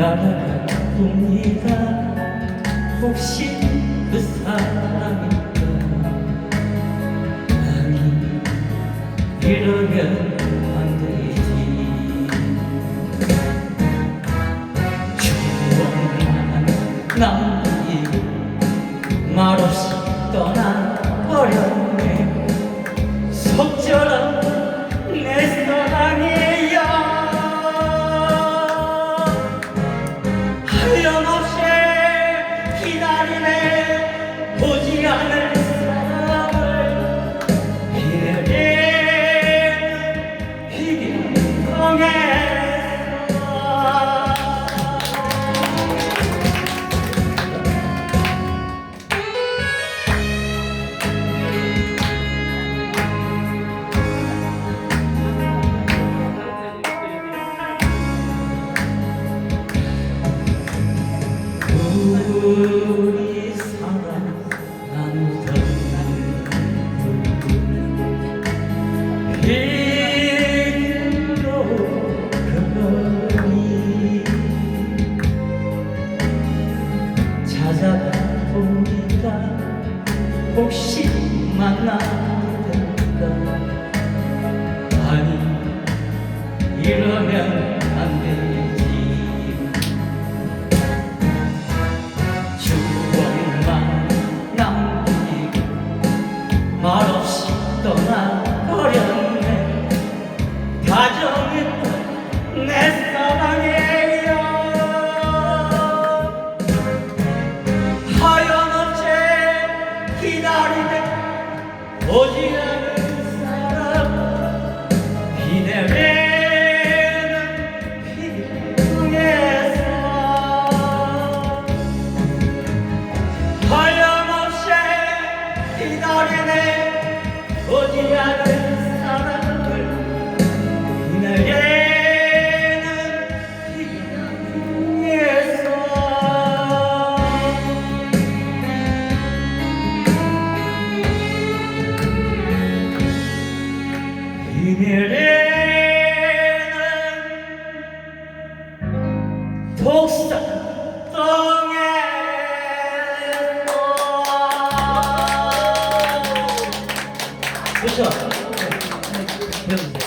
따라갑니다 혹시 그 사람인가 아니 이러면 안 되지 말없이 떠나버렸 혹시 만나게 될까 아니 이러면 안 되지. 추억만 남기고 말없이 떠나 오지 않은 사람 기다리는 피중에서. 하염없이 기다리네 오지 않은 독산 땅에 그렇죠. 네. 배우세요.